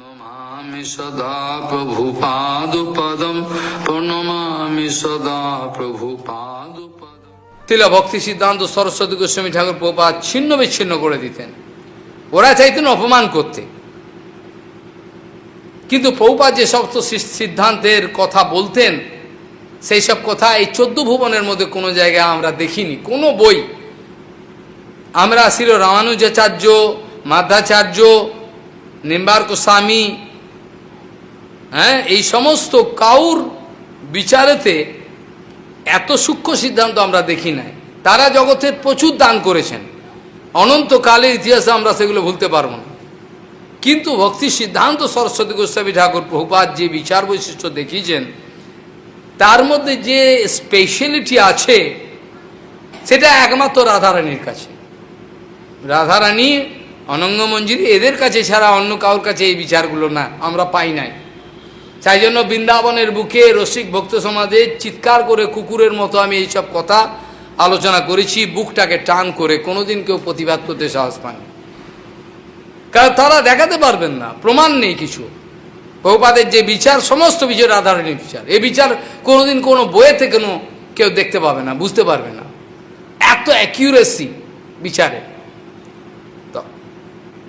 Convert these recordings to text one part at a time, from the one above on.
প্রণমামি সদা প্রভুপাদুপদম প্রণমামি সদা প্রভুপাদুপদম তিলা ভক্তি সিদ্ধান্ত সরস্বতী গোস্বামী ঠাকুর প্রপাত ছিন্ন বিচ্ছিন্ন করে দিতেন। ওরা চাইতেন অপমান করতে। কিন্তু প্রভুপাত যে সমস্ত সিদ্ধান্তের কথা বলতেন, সেই সব কথা এই চোদ্দ ভুবনের মধ্যে কোনো জায়গায় আমরা দেখিনি। কোনো বই। আমরা ছিল রামানুজাচার্য মাধ্যাচার্য নিম্বার্ক স্বামী হ্যাঁ এই সমস্ত কাউর বিচারেতে এত সূক্ষ্ম সিদ্ধান্ত আমরা দেখি নাই। তারা জগতের প্রচুর দান করেছেন। অনন্তকালের ইতিহাসে আমরা সেগুলো ভুলতে পারব না। কিন্তু ভক্তি সিদ্ধান্ত সরস্বতী গোস্বামী ঠাকুর প্রভুপাত যে বিচার বৈশিষ্ট্য দেখিয়েছেন, তার মধ্যে যে স্পেশালিটি আছে, সেটা একমাত্র রাধারানীর কাছে। রাধারানী অনঙ্গ মঞ্জুরি এদের কাছে ছাড়া অন্য কারোর কাছে এই বিচারগুলো না, আমরা পাই নাই। তাই জন্য বৃন্দাবনের বুকে রসিক ভক্ত সমাজে চিৎকার করে কুকুরের মতো আমি এইসব কথা আলোচনা করেছি, বুকটাকে টান করে কোনোদিন কেউ প্রতিবাদ করতে সাহস পায়নি। কারণ তারা দেখাতে পারবেন না, প্রমাণ নেই কিছু। বহুপাদের যে বিচার, সমস্ত বিচার রাধারণী বিচার। এই বিচার কোনোদিন কোনো বইয়েতে কোনো কেউ দেখতে পাবে না, বুঝতে পারবে না। এত অ্যাকিউরেসি বিচারে।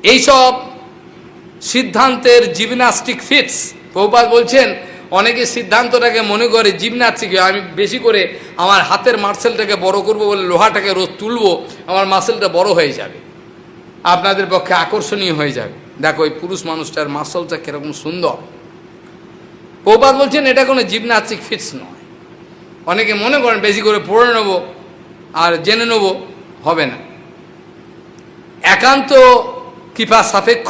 এইসব সিদ্ধান্তের জিমনাস্টিক ফিটস। প্রভুপাত বলছেন, অনেকে সিদ্ধান্তটাকে মনে করে জিমনাস্টিক, আমি বেশি করে আমার হাতের মার্সেলটাকে বড় করব বলে লোহাটাকে রোজ তুলব, আমার মাসেলটা বড় হয়ে যাবে। আপনাদের পক্ষে আকর্ষণীয় হয়ে যাবে। দেখো, ওই পুরুষ মানুষটার মাসলটা কীরকম সুন্দর। প্রভুপাত বলছেন, এটা কোনো জিমনাস্টিক ফিটস নয়। অনেকে মনে করেন বেশি করে পড়ে নেব আর জেনে নেব, হবে না। একান্ত কৃপা সাপেক্ষ